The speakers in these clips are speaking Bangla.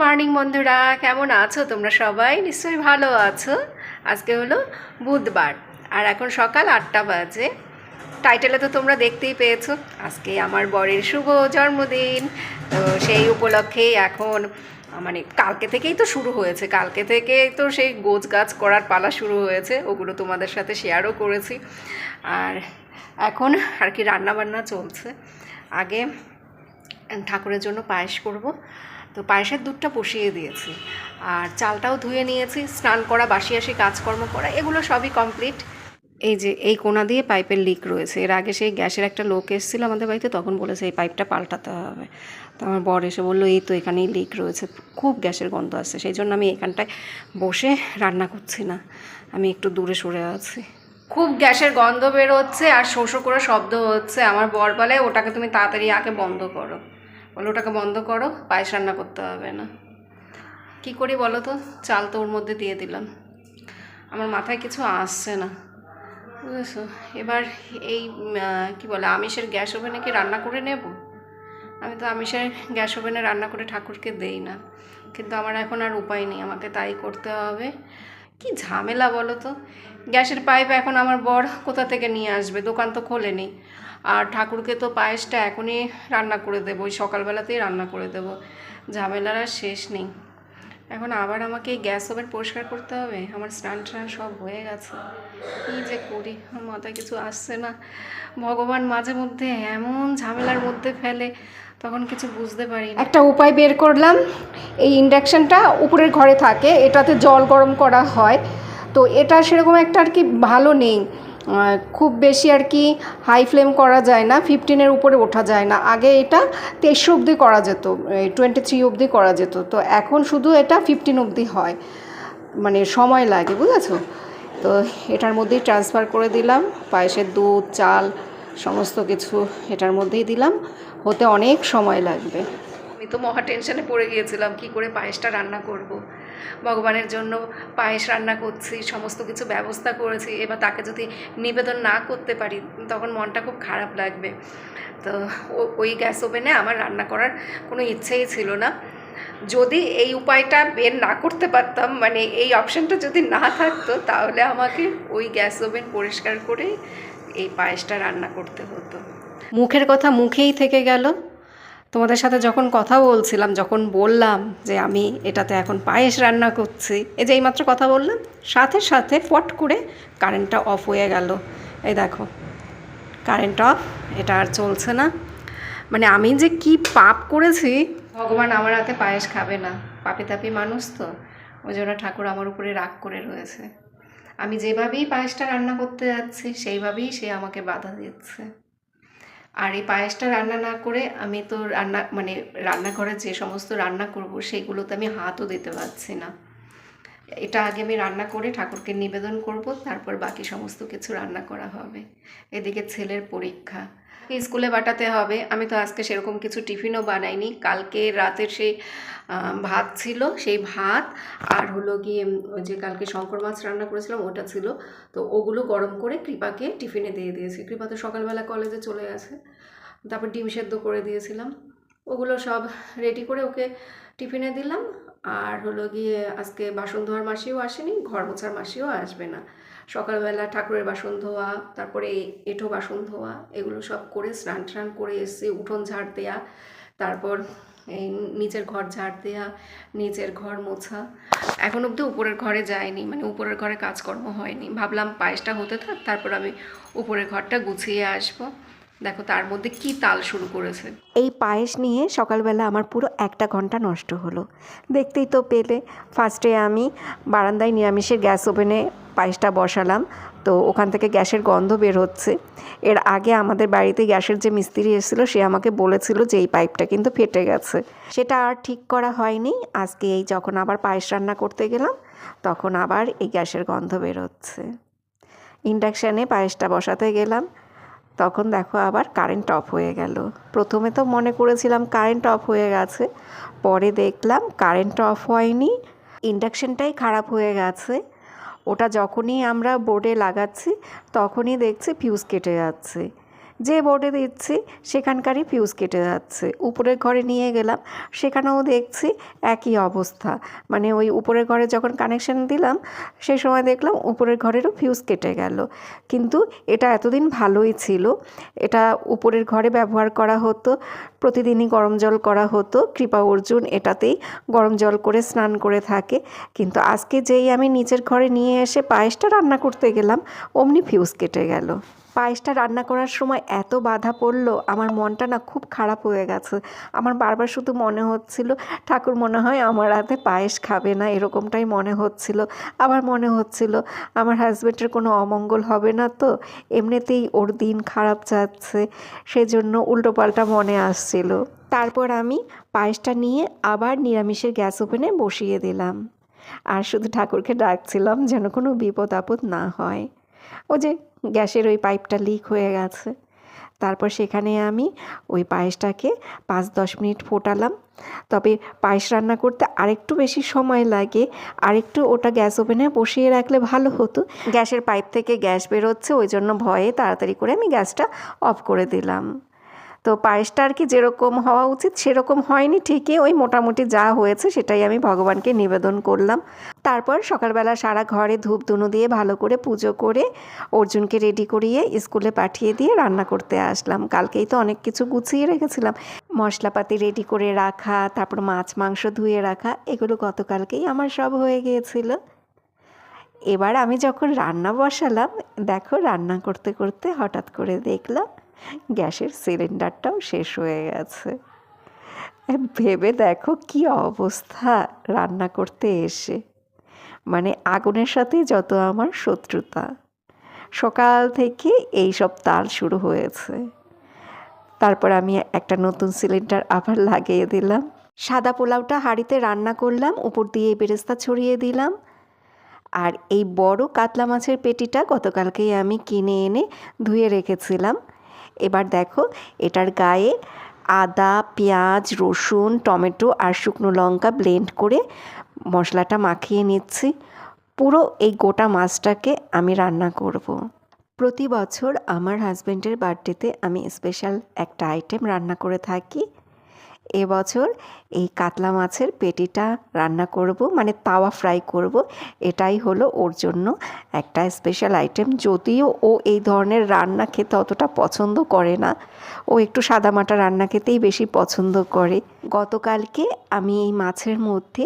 মর্নিং বন্ধুরা, কেমন আছো তোমরা সবাই? নিশ্চয়ই ভালো আছো। আজকে হলো বুধবার, আর এখন সকাল আটটা বাজে। টাইটেলে তো তোমরা দেখতেই পেয়েছ, আজকে আমার বরের শুভ জন্মদিন। তো সেই উপলক্ষেই এখন মানে কালকে থেকেই তো শুরু হয়েছে। কালকে থেকেই তো সেই গোছ গাছ করার পালা শুরু হয়েছে, ওগুলো তোমাদের সাথে শেয়ারও করেছি। আর এখন আর কি রান্না বান্না চলছে। আগে ঠাকুরের জন্য পায়েস করব তো পায়েসের দুধটা বসিয়ে দিয়েছি। আর চালটাও ধুয়ে নিয়েছি, স্নান করা, বাসি আসি, কাজকর্ম করা, এগুলো সবই কমপ্লিট এই যে, এই কোনা দিয়ে পাইপের লিক রয়েছে, এর আগে সেই গ্যাসের একটা লোক এসেছিল আমাদের বাড়িতে, তখন বলেছে এই পাইপটা পাল্টাতে হবে। তো আমার বর এসে বলল, এই তো এখানেই লিক রয়েছে, খুব গ্যাসের গন্ধ আসছে, সেই জন্য আমি এখানটায় বসে রান্না করছি না, আমি একটু দূরে সরে আছি। খুব গ্যাসের গন্ধ বেরোচ্ছে আর শোষো করে শব্দ হচ্ছে, আমার বর বলে, ওটাকে তুমি তাড়াতাড়ি আগে বন্ধ করো। বলো ওটাকে বন্ধ করো, পায়েস রান্না করতে হবে না। কি করি বলো তো? চাল তো ওর মধ্যে দিয়ে দিলাম। আমার মাথায় কিছু আসছে না। বুঝেছ? এবার এই কি বলে, আমিষের গ্যাস ওভেনে কি রান্না করে নেব? আমি তো আমিষের গ্যাস ওভেনে রান্না করে ঠাকুরকে দেই না। কিন্তু আমার এখন আর উপায় নেই, আমাকে তাই করতে হবে। কি ঝামেলা বলো তো? গ্যাসের পাইপ এখন আমার বর কোথা থেকে নিয়ে আসবে? দোকান তো খোলেনি। আর ঠাকুরকে তো পায়েসটা এখনই রান্না করে দেবো, ওই সকালবেলাতেই রান্না করে দেবো। ঝামেলার আর শেষ নেই। এখন আবার আমাকে এই গ্যাস ওভেন পরিষ্কার করতে হবে? আমার স্নান টান সব হয়ে গেছে। কী যে করি? আমার মাথায় কিছু আসছে না। ভগবান মাঝে মধ্যে এমন ঝামেলার মধ্যে ফেলে, তখন কিছু বুঝতে পারি একটা উপায় বের করলাম। এই ইন্ডাকশানটা উপরের ঘরে থাকে, এটাতে জল গরম করা হয়। তো এটা সেরকম একটা আর কি ভালো নেই। খুব বেশি আর কি হাই ফ্লেম করা যায় না ফিফটিনের উপরে ওঠা যায় না। আগে এটা তেইশশো অবধি করা যেত টোয়েন্টি থ্রি অবধি করা যেত। তো এখন শুধু এটা ফিফটিন অবধি হয়। মানে সময় লাগে, বুঝেছ? তো এটার মধ্যেই ট্রান্সফার করে দিলাম, পায়েসের দুধ, চাল, সমস্ত কিছু এটার মধ্যেই দিলাম। হতে অনেক সময় লাগবে। আমি তো মহা টেনশনে পড়ে গিয়েছিলাম, কি করে পায়েসটা রান্না করব। ভগবানের জন্য পায়েস রান্না করছি, সমস্ত কিছু ব্যবস্থা করেছি, এবার তাকে যদি নিবেদন না করতে পারি, তখন মনটা খুব খারাপ লাগবে। তো ওই গ্যাস ওভেনে আমার রান্না করার কোনো ইচ্ছেই ছিল না। যদি এই উপায়টা বের না করতে পারতাম মানে এই অপশানটা যদি না থাকতো, তাহলে আমাকে ওই গ্যাস ওভেন পরিষ্কার করে এই পায়েসটা রান্না করতে হতো। মুখের কথা মুখেই থেকে গেল। তোমাদের সাথে যখন কথা বলছিলাম, যখন বললাম যে আমি এটাতে এখন পায়েস রান্না করছি, এই যে এইমাত্র কথা বললাম, সাথে সাথে ফট করে কারেন্টটা অফ হয়ে গেল। এই দেখো, কারেন্ট অফ, এটা আর চলছে না। মানে আমি যে কি পাপ করেছি, ভগবান আমার হাতে পায়েস খাবে না। পাপি তাপি মানুষ তো, ওই জন্য ঠাকুর আমার উপরে রাগ করে রয়েছে। আমি যেভাবেই পায়েসটা রান্না করতে যাচ্ছি, সেইভাবেই সে আমাকে বাধা দিচ্ছে। আর এই পায়েসটা রান্না না করে আমি তো রান্না মানে রান্নাঘরে যে সমস্ত রান্না করব সেইগুলোতে আমি হাতও দিতে পারছি না। এটা আগে আমি রান্না করে ঠাকুরকে নিবেদন করব, তারপর বাকি সমস্ত কিছু রান্না করা হবে। এদিকে ছেলের পরীক্ষা। স্কুলে পাঠাতে হবে। আমি তো আজকে সেরকম কিছু টিফিনও বানাইনি। কালকে রাতের সেই ভাত ছিল, সেই ভাত আর হলো গিয়ে যে কালকে শঙ্কর মাছ রান্না করেছিলাম, ওটা ছিল। তো ওগুলো গরম করে কৃপাকে টিফিনে দিয়ে দিয়েছি। কৃপা তো সকালবেলা কলেজে চলে গেছে। তারপর ডিম সেদ্ধ করে দিয়েছিলাম। ওগুলো সব রেডি করে ওকে টিফিনে দিলাম। আর হলো গিয়ে আজকে বাসন ধোয়ার মাসিও আসেনি, ঘর মোছার মাসিও আসবে না। সকালবেলা ঠাকুরের বাসন ধোয়া, তারপরে এঁঠো বাসন ধোয়া, এগুলো সব করে স্নান টান করে এসে উঠোন ঝাড় দেয়া, তারপর এই নিচের ঘর ঝাড় দেয়া নিচের ঘর মোছা। এখন অবধি উপরের ঘরে যায়নি মানে উপরের ঘরে কাজকর্ম হয়নি। ভাবলাম পায়েসটা হতে থাক, তারপর আমি উপরের ঘরটা গুছিয়ে আসব। দেখো তার মধ্যে কি তাল শুরু করেছে। এই পায়েস নিয়ে সকালবেলা আমার পুরো একটা ঘণ্টা নষ্ট হলো। দেখতেই তো পেলে। ফার্স্টে আমি বারান্দায় নিরামিষের গ্যাস ওভেনে পায়েসটা বসালাম। তো ওখান থেকে গ্যাসের গন্ধ বের হচ্ছে। এর আগে আমাদের বাড়িতে গ্যাসের যে মিস্ত্রি এসেছিল, সে আমাকে বলেছিল যে এই পাইপটা কিন্তু ফেটে গেছে। সেটা আর ঠিক করা হয়নি। আজকে এই যখন আবার পায়েস রান্না করতে গেলাম, তখন আবার এই গ্যাসের গন্ধ বেরোচ্ছে ইন্ডাকশানে পায়েসটা বসাতে গেলাম। তখন দেখো আবার কারেন্ট অফ হয়ে গেল। প্রথমে তো মনে করেছিলাম কারেন্ট অফ হয়ে গেছে। পরে দেখলাম কারেন্ট অফ হয়নি। ইন্ডাকশানটাই খারাপ হয়ে গেছে। ওটা যখনই আমরা বোর্ডে লাগাচ্ছি তখনই দেখছি ফিউজ কেটে যাচ্ছে। যে বোর্ডে দিচ্ছি সেখানকারই ফিউজ কেটে যাচ্ছে। উপরের ঘরে নিয়ে গেলাম, সেখানেও দেখছি একই অবস্থা। মানে ওই উপরের ঘরে যখন কানেকশন দিলাম, সেই সময় দেখলাম উপরের ঘরেরও ফিউজ কেটে গেল। কিন্তু এটা এতদিন ভালোই ছিল। এটা উপরের ঘরে ব্যবহার করা হতো, প্রতিদিনই গরম জল করা হতো। কৃপা অর্জুন এটাতেই গরম জল করে স্নান করে থাকে। কিন্তু আজকে যেই আমি নিচের ঘরে নিয়ে এসে পায়েসটা রান্না করতে গেলাম, অমনি ফিউজ কেটে গেল। পায়েসটা রান্না করার সময় এত বাধা পড়ল, আমার মনটা না খুব খারাপ হয়ে গেছে। আমার বারবার শুধু মনে হচ্ছিল, ঠাকুর মনে হয় আমার হাতে পায়েস খাবে না, এরকমটাই মনে হচ্ছিল। আবার মনে হচ্ছিল, আমার হাজব্যান্ডের কোনো অমঙ্গল হবে না তো, এমনিতেই ওর দিন খারাপ যাচ্ছে। সেজন্য উল্টোপাল্টা মনে আসছিল। তারপর আমি পায়েসটা নিয়ে আবার নিরামিষের গ্যাস ওভেনে বসিয়ে দিলাম। আর শুধু ঠাকুরকে ডাকছিলাম যেন কোনো বিপদ আপদ না হয়। ও যে গ্যাসের ওই পাইপটা লিক হয়ে গেছে। তারপর সেখানে আমি ওই পায়েসটাকে পাঁচ দশ মিনিট ফোটালাম। তবে পায়েস রান্না করতে আরেকটু বেশি সময় লাগে, আরেকটু ওটা গ্যাস ওভেনে বসিয়ে রাখলে ভালো হতো। গ্যাসের পাইপ থেকে গ্যাস বেরোচ্ছে, ওই জন্য ভয়ে তাড়াতাড়ি করে আমি গ্যাসটা অফ করে দিলাম। তো পায়েসটা আর কি যেরকম হওয়া উচিত সেরকম হয়নি, ঠিকই ওই মোটামুটি যা হয়েছে সেটাই আমি ভগবানকে নিবেদন করলাম। তারপর সকালবেলা সারা ঘরে ধূপ ধুনো দিয়ে ভালো করে পুজো করে অর্জুনকে রেডি করিয়ে স্কুলে পাঠিয়ে দিয়ে রান্না করতে আসলাম। কালকেই তো অনেক কিছু গুছিয়ে রেখেছিলাম। মশলাপাতি রেডি করে রাখা, তারপর মাছ, মাংস ধুয়ে রাখা, এগুলো গতকালকেই আমার সব হয়ে গিয়েছিল। এবার আমি যখন রান্না বসালাম, দেখো রান্না করতে করতে হঠাৎ করে দেখলাম গ্যাসের সিলিন্ডারটাও শেষ হয়ে গেছে। ভেবে দেখো কি অবস্থা রান্না করতে এসে। মানে আগুনের সাথে যত আমার শত্রুতা। সকাল থেকে এই সব তাল শুরু হয়েছে। তারপর আমি একটা নতুন সিলিন্ডার আবার লাগিয়ে দিলাম। সাদা পোলাওটা হাঁড়িতে রান্না করলাম, উপর দিয়ে বেরেস্তা ছড়িয়ে দিলাম। আর এই বড় কাতলা মাছের পেটিটা গতকালকেই আমি কিনে এনে ধুয়ে রেখেছিলাম। এবার দেখো, এটার গায়ে আদা, পেঁয়াজ, রসুন, টমেটো আর শুকনো লঙ্কা ব্লেন্ড করে মশলাটা মাখিয়ে নিচ্ছি পুরো এই গোটা মাছটাকে আমি রান্না করব। প্রতি বছর আমার হাজব্যান্ডের বার্থডেতে আমি স্পেশাল একটা আইটেম রান্না করে থাকি এবছর এই কাতলা মাছের পেটিটা রান্না করব মানে তাওয়া ফ্রাই করব। এটাই হলো ওর জন্য একটা স্পেশাল আইটেম যদিও ও এই ধরনের রান্না খেতে অতটা পছন্দ করে না, ও একটু সাদামাটা রান্না খেতেই বেশি পছন্দ করে। গতকালকে আমি এই মাছের মধ্যে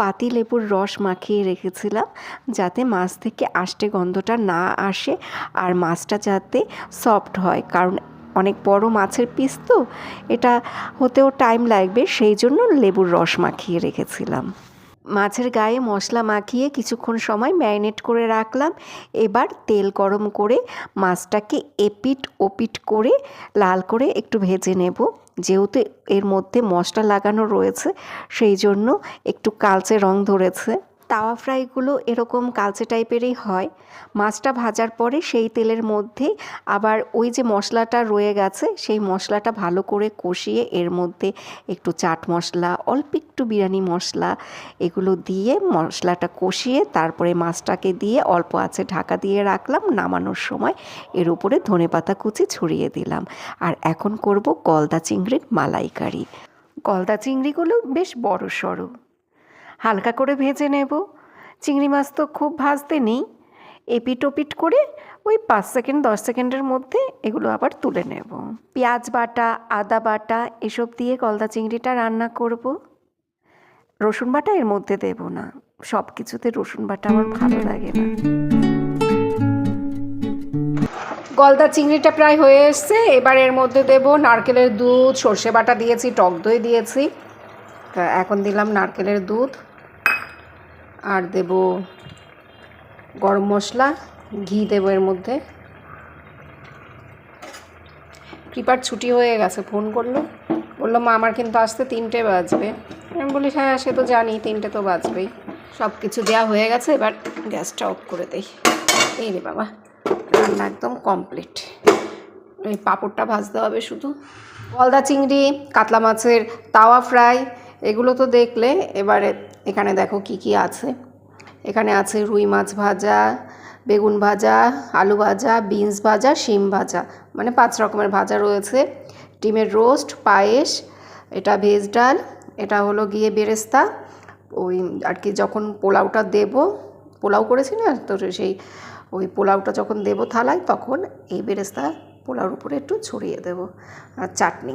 পাতি লেবুর রস মাখিয়ে রেখেছিলাম, যাতে মাছ থেকে আষ্টে গন্ধটা না আসে, আর মাছটা যাতে সফট হয়, কারণ অনেক বড় মাছের পিস তো, এটা হতেও টাইম লাগবে, সেই জন্য লেবুর রস মাখিয়ে রেখেছিলাম। মাছের গায়ে মশলা মাখিয়ে কিছুক্ষণ সময় ম্যারিনেট করে রাখলাম। এবার তেল গরম করে মাছটাকে এপিট ওপিট করে লাল করে একটু ভেজে নেব। যেহেতু এর মধ্যে মশলা লাগানো রয়েছে, সেই জন্য একটু কালচে রং ধরেছে। তাওয়া ফ্রাইগুলো এরকম কালচে টাইপেরই হয়। মাছটা ভাজার পরে সেই তেলের মধ্যে আবার ওই যে মশলাটা রয়ে গেছে, সেই মশলাটা ভালো করে কষিয়ে এর মধ্যে একটু চাট মশলা, অল্প একটু বিরিয়ানি মশলা এগুলো দিয়ে মশলাটা কষিয়ে তারপরে মাছটাকে দিয়ে অল্প আছে ঢাকা দিয়ে রাখলাম, নামানোর সময় এর উপরে ধনেপাতা কুচি ছড়িয়ে দিলাম। আর এখন করব গলদা চিংড়ির মালাইকারি। গলদা চিংড়িগুলো বেশ বড় সড়ো হালকা করে ভেজে নেব। চিংড়ি মাছ তো খুব ভাজতে নেই। এপিট ওপিট করে ওই পাঁচ সেকেন্ড, দশ সেকেন্ডের মধ্যে এগুলো আবার তুলে নেব। পেঁয়াজ বাটা, আদা বাটা, এসব দিয়ে গলদা চিংড়িটা রান্না করব। রসুন বাটা এর মধ্যে দেব না। সব কিছুতে রসুন বাটা আমার ভালো লাগে না। গলদা চিংড়িটা প্রায় হয়ে এসছে। এবার এর মধ্যে দেব নারকেলের দুধ। সর্ষে বাটা দিয়েছি, টক দই দিয়েছি। এখন দিলাম নারকেলের দুধ। আর দেব গরম মশলা, ঘি দেবো এর মধ্যে। কৃপার ছুটি হয়ে গেছে, ফোন করল। বলল, মা, আমার কিন্তু আসতে তিনটে বাজবে। আমি বলি হ্যাঁ সে তো জানি, তিনটে তো বাজবেই। সব কিছু দেওয়া হয়ে গেছে, এবার গ্যাসটা অফ করে দেই। এই রে বাবা, রান্না একদম কমপ্লিট। এই পাঁপড়টা ভাজতে হবে শুধু। গলদা চিংড়ি, কাতলা মাছের তাওয়া ফ্রাই, এগুলো তো দেখলে এবারে এখানে দেখো কি কি আছে। এখানে আছে রুই মাছ ভাজা, বেগুন ভাজা, আলু ভাজা, বিনস ভাজা, শিম ভাজা মানে পাঁচ রকমের ভাজা রয়েছে। ডিমের রোস্ট, পায়েস, এটা ভেজ ডাল, এটা হলো গিয়ে বেরেস্তা। ওই আর কি যখন পোলাওটা দেব, পোলাও করেছি না? তো সেই ওই পোলাওটা যখন দেব থালায়, তখন এই বেরেস্তা পোলাওর উপরে একটু ছড়িয়ে দেব। আর চাটনি।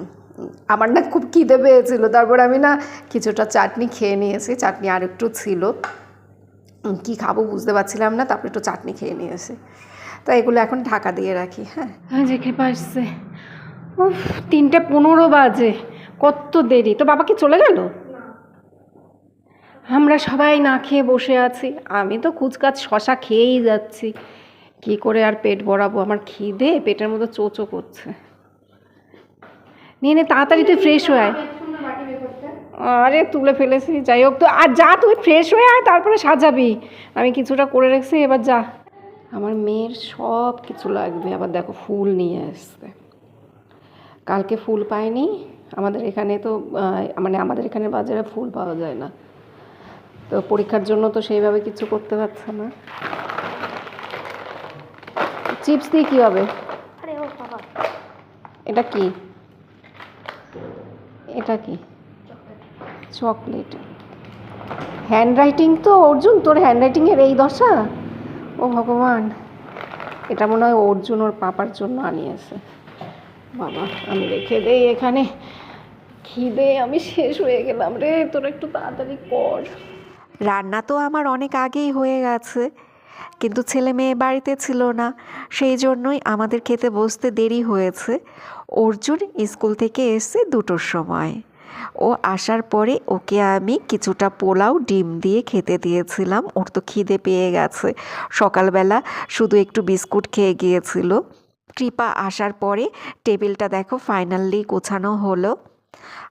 আমার না খুব খিদে পেয়েছিল। তারপর আমি না কিছুটা চাটনি খেয়ে নিয়েছি চাটনি আর একটু ছিল কি খাব বুঝতে পারছিলাম না তারপর একটু চাটনি খেয়ে নিয়েছি। তা এগুলো এখন ঢাকা দিয়ে রাখি হ্যাঁ। যে খেপে আসছে উফ তিনটে পনেরো বাজে কত দেরি। তো বাবা কি চলে গেল? আমরা সবাই না খেয়ে বসে আছি আমি তো কুচকাচ শশা খেয়েই যাচ্ছি। কি করে আর পেট ভরাবো? আমার খিদে পেটের মধ্যে চোচো করছে। নিয়ে নে তাড়াতাড়ি তুই ফ্রেশ হয়ে আয়। আরে তুলে ফেলেছি যাই হোক তো আর যা তুই ফ্রেশ হয়ে আয় তারপরে সাজাবি। আমি কিছুটা করে রেখেছি এবার যা। আমার মেয়ের সব কিছু লাগবে আবার দেখো ফুল নিয়ে আসছে। কালকে ফুল পাইনি আমাদের এখানে তো মানে আমাদের এখানে বাজারে ফুল পাওয়া যায় না। তো পরীক্ষার জন্য তো সেইভাবে কিছু করতে পারছে না। চিপস দিয়ে কী হবে? এটা কি? এটা কি? চকলেট। হ্যান্ড রাইটিং তো, অর্জুন, তোর হ্যান্ড রাইটিংয়ের এই দশা? ও ভগবান, এটা মনে হয় অর্জুন ওর পাপার জন্য আনিয়েছে। বাবা, আমি রেখে দেই এখানে। খিদে, আমি শেষ হয়ে গেলাম রে, তোর একটু তাড়াতাড়ি কর। রান্না তো আমার অনেক আগেই হয়ে গেছে। কিন্তু ছেলে মেয়ে বাড়িতে ছিল না। সেই জন্যই আমাদের খেতে বসতে দেরি হয়েছে। অর্জুন স্কুল থেকে এসে দুটোর সময়। ও আসার পরে ওকে আমি কিছুটা পোলাও, ডিম দিয়ে খেতে দিয়েছিলাম। ওর তো খিদে পেয়ে গেছে। সকালবেলা শুধু একটু বিস্কুট খেয়ে গিয়েছিল। কৃপা আসার পরে টেবিলটা দেখো ফাইনালি গোছানো হলো।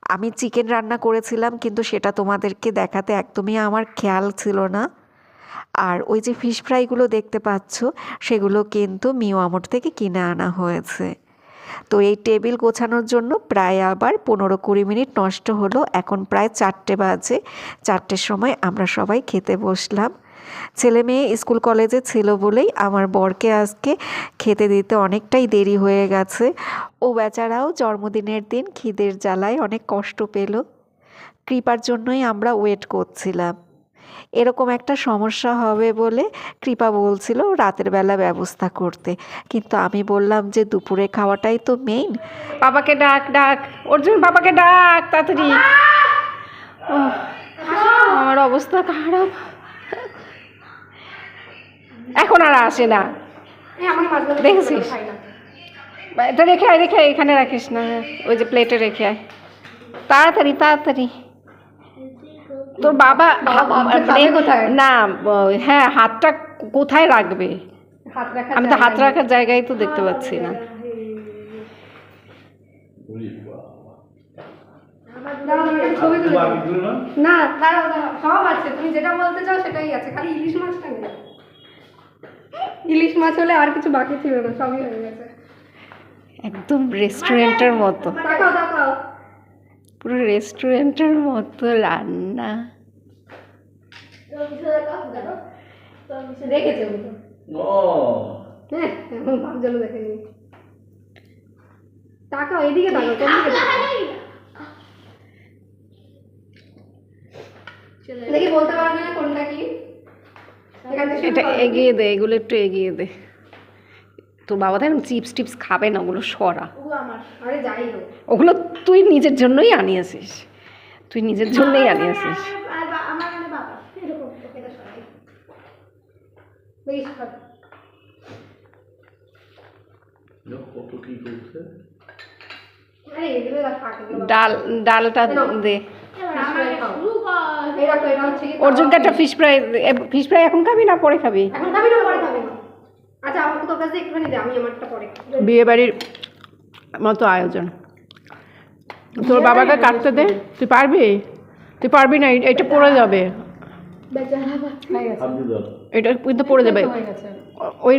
আমি চিকেন রান্না করেছিলাম, কিন্তু সেটা তোমাদেরকে দেখাতে একদমই আমার খেয়াল ছিল না। আর ওই যে ফিশ ফ্রাইগুলো দেখতে পাচ্ছ, সেগুলো কিন্তু মিওয়ামোট থেকে কিনে আনা হয়েছে। তো এই টেবিল গোছানোর জন্য প্রায় আবার পনেরো কুড়ি মিনিট নষ্ট হলো, এখন প্রায় চারটে বাজে, চারটের সময় আমরা সবাই খেতে বসলাম। ছেলে মেয়ে স্কুল কলেজে ছিল বলেই আমার বরকে আজকে খেতে দিতে অনেকটাই দেরি হয়ে গেছে। ও বেচারাও জন্মদিনের দিন খিদের জ্বালায় অনেক কষ্ট পেল। কৃপার জন্যই আমরা ওয়েট করছিলাম। এরকম একটা সমস্যা হবে বলে কৃপা বলছিল রাতের বেলা ব্যবস্থা করতে। কিন্তু আমি বললাম যে দুপুরে খাওয়াটাই তো মেইন বাবাকে ডাক ডাক। অর্জুন, বাবাকে ডাক, তাড়াতাড়ি। আমার অবস্থা খারাপ। এখন আর আসে না। দেখেছিস? এটা রেখে আয়, রেখে এখানে রাখিস না। ওই যে প্লেটে রেখে আয়। তাড়াতাড়ি তাড়াতাড়ি। তোর বাবা না হ্যাঁ হাতটা কোথায় রাখবে? আমি তো হাত রাখার জায়গায় তো দেখতে পাচ্ছি না। দাঁড়াও দাঁড়াও সব আছে। তুমি যেটা বলতে চাও সেটাই আছে খালি ইলিশ মাছটা নেই ইলিশ মাছ হলে আর কিছু বাকি ছিল না সবই হয়ে গেছে। একদম রেস্টুরেন্টের মতো। পুরো রেস্টুরেন্টের মতো রান্না। হ্যাঁ তাকাও এদিকে তাকাও? দেখি বলতে পারবে না কোনটা কি। এটা এগিয়ে দে এগুলো একটু এগিয়ে দে। তোর বাবা তো চিপস টিপস খাবে না ওগুলো সরা। ও আমার আরে যাই হোক। ওগুলো তুই নিজের জন্যই আনিয়েছিস। তুই নিজের জন্যই আনিয়েছিস। আমার মানে। ডাল ডালটা দে। ওর জন্য একটা ফিশ ফ্রাই ফিশ ফ্রাই এখন খাবি না পরে খাবি এখন খাবি না পরে খাবি আচ্ছা আমাকে তোর কাছে একটুখানি দে আমি আমারটা পরে বিয়ে বাড়ির মতো আয়োজন। তোর বাবাকে কাটতে দে। তুই পারবি? তুই পারবি না এটা পড়ে যাবে। এটা কিন্তু পড়ে যাবে। ওই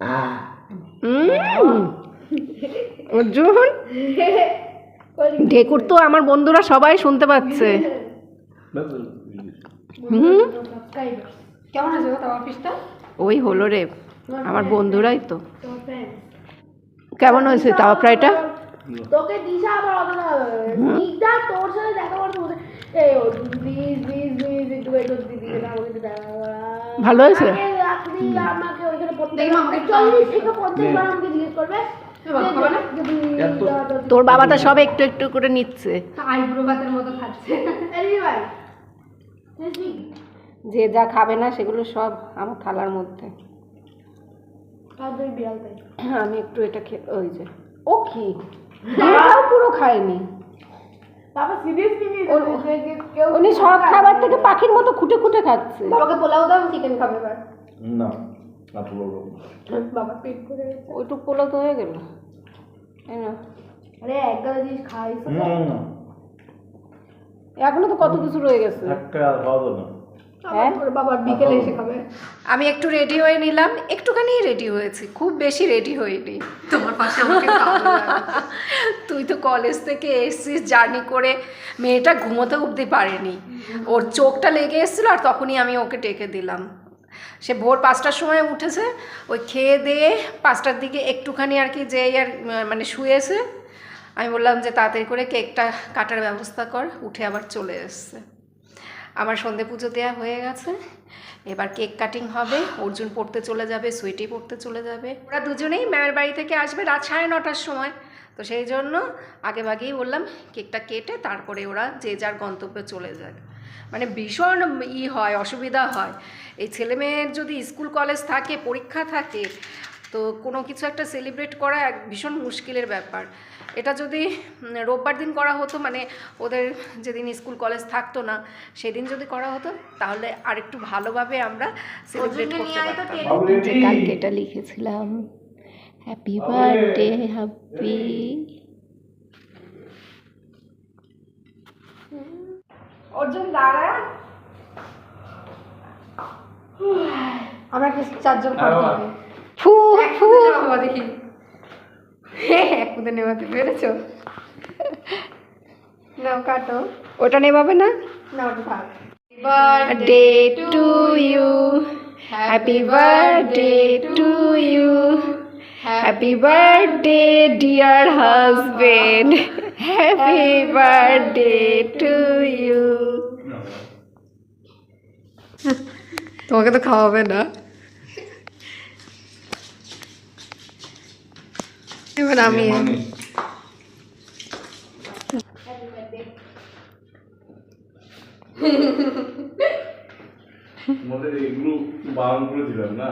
হ্যাঁ। অর্জুন? ঢেকুর তো আমার বন্ধুরা সবাই শুনতে পাচ্ছে। হুম। কেমন আছে তোমার অফিসটা? ওই হলো রে আমার বন্ধুরাই তো। কেমন হয়েছে তাওয়া ফ্রাইটা? তোকে দিশা আবার অত দিকটা তোর সাথে দেখা করতে বলছে এই ও প্লিজ প্লিজ প্লিজ একটু একটু দিদি আমাকে একটু দেখা। ভালো হয়েছে? রাত্রি আমাকে ওইখানে প্রত্যেক দেখি মামাকে চল্লিশ থেকে পঞ্চাশ বার আমাকে জিজ্ঞেস করবে না? দিদি, তোর বাবাটা সব একটু একটু করে নিচ্ছে। আইব্রো ভাতের মতো খাচ্ছে এই দিদি ভাই তুই কি? যে যা খাবে না সেগুলো সব আমার থালার মধ্যে। আর তুই তাই আমি একটু এটা খেয়ে ওই যে ও কি? পুরো খায়নি। উনি সব খাবার থেকে পাখির মতো খুঁটে খুঁটে খাচ্ছে। বাবাকে পোলাও দাও চিকেন খাবে এবার। না বাবা পেট করে ওইটুক তো হয়ে গেল। আরে জিনিস খাইছ না না এখনও তো কত কিছু রয়ে গেছে। একটা খাওয়া না। আমি একটু রেডি হয়ে নিলাম। একটুখানি রেডি হয়েছি। খুব বেশি রেডি হইনি। তোমার পাশে আমাকে তুই তো কলেজ থেকে এসছিস জার্নি করে মেয়েটা ঘুমোতে অবধি পারেনি। ওর চোখটা লেগে এসেছিল আর তখনই আমি ওকে টেকে দিলাম। সে ভোর পাঁচটার সময় উঠেছে। ওই খেয়ে দিয়ে পাঁচটার দিকে একটুখানি আর কি যে আর মানে শুয়েছে। আমি বললাম যে তাড়াতাড়ি করে কেকটা কাটার ব্যবস্থা কর। উঠে আবার চলে এসছে। আমার সন্ধে পুজো দেওয়া হয়ে গেছে। এবার কেক কাটিং হবে, অর্জুন পড়তে চলে যাবে, সুইটি পড়তে চলে যাবে। ওরা দুজনেই ম্যামের বাড়ি থেকে আসবে রাত সাড়ে নটার সময়। তো সেই জন্য আগে ভাগেই বললাম, কেকটা কেটে তারপরে ওরা যে যার গন্তব্যে চলে যায় মানে ভীষণ ই হয়, অসুবিধা হয়। এই ছেলে মেয়ের যদি স্কুল, কলেজ থাকে, পরীক্ষা থাকে তো কোনো কিছু একটা সেলিব্রেট করা এক ভীষণ মুশকিলের ব্যাপার। এটা যদি রোববার দিন করা হতো মানে ওদের যেদিন স্কুল কলেজ থাকতো না সেদিন যদি করা হতো তাহলে আরেকটু ভালোভাবে আমরা সেলিব্রেট করতে পারতাম। কালকে এটা লিখেছিলাম। হ্যাপি বার্থডে হ্যাপি অর্জুন দাঁড়া। আমরা কি চারজন হবে? ফু ফু দেখি। এক কুদে নেওয়াতে পেরেছ? নাও কাটো। ওটা নেবাবে না? না ওটা থাক birthday to you happy birthday to you happy birthday dear husband happy birthday to you তোমাকে তো খাওয়াবে না। এবার আমি তোমাদের এগুলো বারণ করেছিলাম না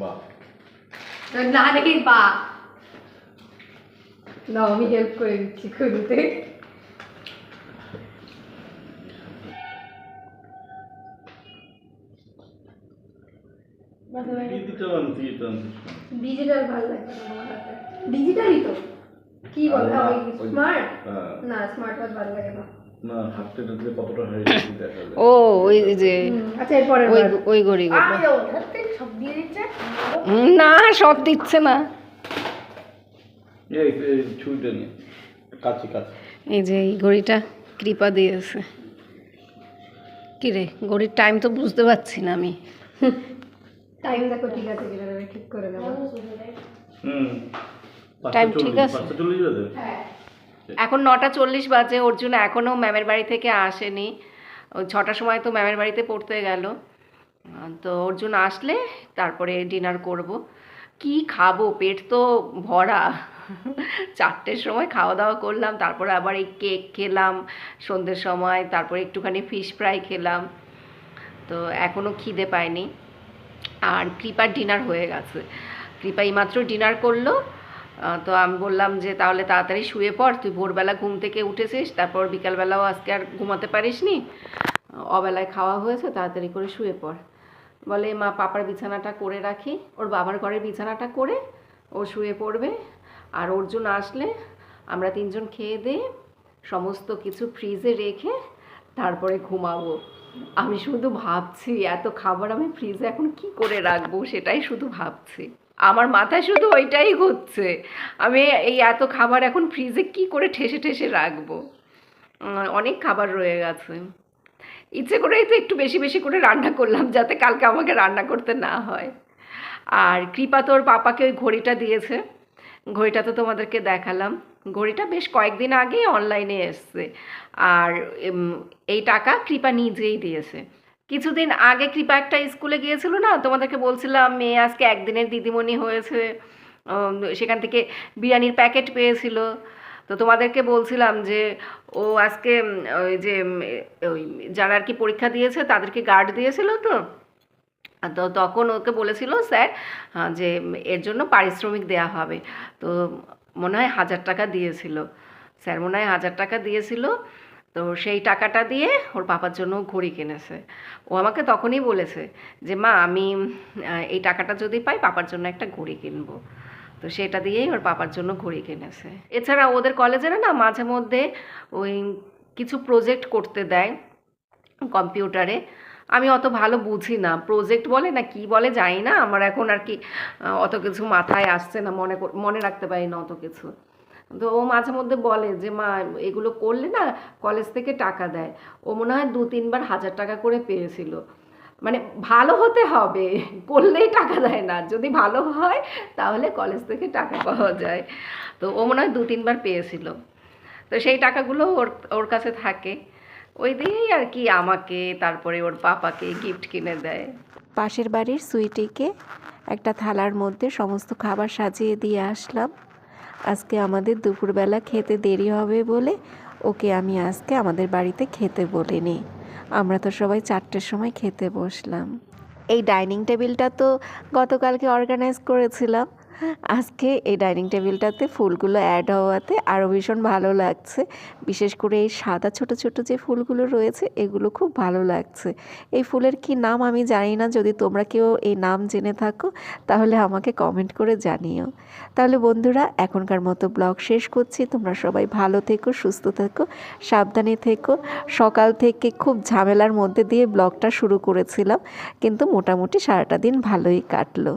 বাহ না দেখি বা না আমি হেল্প করে দিচ্ছি খুলতে ডিজিটাল আনছি এটা আনছি ডিজিটাল ভালো লাগে ডিজিটালই তো। কি বলে? আর ওই ওই- স্মার্ট হ্যাঁ। না স্মার্ট ওয়াচ ভালো লাগে যায় ও ওই যে আচ্ছা ওই না সব দিচ্ছে না। এই যে এই ঘড়িটা কৃপা দিয়েছে। কি রে ঘড়ির টাইম তো বুঝতে পারছি না আমি। টাইম দেখো ঠিক আছে কিনা আমি ঠিক করে নেব। হুম Time ঠিক আছে? পাঁচটা এখন নটা চল্লিশ বাজে অর্জুন এখনও ম্যামের বাড়ি থেকে আসেনি। ছটার সময় তো ম্যামের বাড়িতে পড়তে গেল। তো অর্জুন আসলে তারপরে ডিনার করব। কি খাব? পেট তো ভরা। চারটের সময় খাওয়া দাওয়া করলাম তারপরে আবার এই কেক খেলাম সন্ধ্যের সময় তারপরে একটুখানি ফিশ ফ্রাই খেলাম। তো এখনও খিদে পায়নি। আর কৃপার ডিনার হয়ে গেছে। কৃপা এইমাত্র ডিনার করল। তো আমি বললাম যে, তাহলে তাড়াতাড়ি শুয়ে পড়, তুই ভোরবেলা ঘুম থেকে উঠেছিস, তারপর বিকালবেলাও আজকে আর ঘুমাতে পারিসনি। অবেলায় খাওয়া হয়েছে, তাড়াতাড়ি করে শুয়ে পড়। বলে, মা, পাপার বিছানাটা করে রাখি, ওর বাবার ঘরের বিছানাটা করে, ও শুয়ে পড়বে। আর অর্জুন আসলে, আমরা তিনজন খেয়ে দিয়ে সমস্ত কিছু ফ্রিজে রেখে, তারপরে ঘুমাবো। আমি শুধু ভাবছি, এত খাবার আমি ফ্রিজে এখন কি করে রাখব সেটাই শুধু ভাবছি। আমার মাথায় শুধু ওইটাই ঘুরছে। আমি এই এত খাবার এখন ফ্রিজে কি করে ঠেসে ঠেসে রাখব? অনেক খাবার রয়ে গেছে। ইচ্ছে করেই তো একটু বেশি বেশি করে রান্না করলাম যাতে কালকে আমাকে রান্না করতে না হয়। আর কৃপা তোর পাপাকে ওই ঘড়িটা দিয়েছে। ঘড়িটা তো তোমাদেরকে দেখালাম। ঘড়িটা বেশ কয়েকদিন আগেই অনলাইনে এসছে। আর এই টাকা কৃপা নিজেই দিয়েছে। কিছুদিন আগে কৃপা একটা স্কুলে গিয়েছিল না? তোমাদেরকে বলছিলাম, মেয়ে আজকে একদিনের দিদিমণি হয়েছে। সেখান থেকে বিরিয়ানির প্যাকেট পেয়েছিল। তো তোমাদেরকে বলছিলাম যে, ও আজকে ওই যে ওই যারা আর কি পরীক্ষা দিয়েছে, তাদেরকে গার্ড দিয়েছিল তো। তো তখন ওকে বলেছিল, স্যার যে, এর জন্য পারিশ্রমিক দেয়া হবে। তো মনে হয় হাজার টাকা দিয়েছিল। স্যার মনে হয় হাজার টাকা দিয়েছিল, তো সেই টাকাটা দিয়ে ওর পাপার জন্য ঘড়ি কিনেছে। ও আমাকে তখনই বলেছে যে, মা, আমি এই টাকাটা যদি পাই পাপার জন্য একটা ঘড়ি কিনবো। তো সেটা দিয়েই ওর পাপার জন্য ঘড়ি কিনেছে। এছাড়া ওদের কলেজের না মাঝে মধ্যে ওই কিছু প্রজেক্ট করতে দেয় কম্পিউটারে। আমি অত ভালো বুঝি না। প্রজেক্ট বলে না কি বলে জানি না। আমার এখন আর কি অত কিছু মাথায় আসছে না, মনে মনে রাখতে পারি না অত কিছু। তো ও মাঝে মধ্যে বলে যে, মা, এগুলো করলে না কলেজ থেকে টাকা দেয়। ও মনে হয় দু, তিনবার হাজার টাকা করে পেয়েছিল। মানে ভালো হতে হবে, করলেই টাকা দেয় না। যদি ভালো হয়, তাহলে কলেজ থেকে টাকা পাওয়া যায়। তো ও মনে হয় দু, তিনবার পেয়েছিল। তো সেই টাকাগুলো ওর ওর কাছে থাকে। ওই দিয়েই আর কি আমাকে, তারপরে ওর পাপাকে গিফট কিনে দেয়। পাশের বাড়ির সুইটিকে একটা থালার মধ্যে সমস্ত খাবার সাজিয়ে দিয়ে আসলাম। আজকে আমাদের দুপুরবেলা খেতে দেরি হবে বলে ওকে আমি আজকে আমাদের বাড়িতে খেতে বলিনি। আমরা তো সবাই চারটের সময় খেতে বসলাম। এই ডাইনিং টেবিলটা তো গতকালকে অর্গানাইজ করেছিলাম। আজকে এই ডাইনিং টেবিলটাতে ফুলগুলো অ্যাড হওয়াতে আরও ভীষণ ভালো লাগছে। বিশেষ করে এই সাদা ছোট ছোট যে ফুলগুলো রয়েছে, এগুলো খুব ভালো লাগছে। এই ফুলের কি নাম আমি জানি না, যদি তোমরা কেউ এই নাম জেনে থাকো, তাহলে আমাকে কমেন্ট করে জানিও। তাহলে বন্ধুরা, এখনকার মতো ব্লগ শেষ করছি। তোমরা সবাই ভালো থেকো, সুস্থ থেকো, সাবধানে থেকো। সকাল থেকে খুব ঝামেলার মধ্যে দিয়ে ব্লগটা শুরু করেছিলাম, কিন্তু মোটামুটি সারাটা দিন ভালোই কাটলো।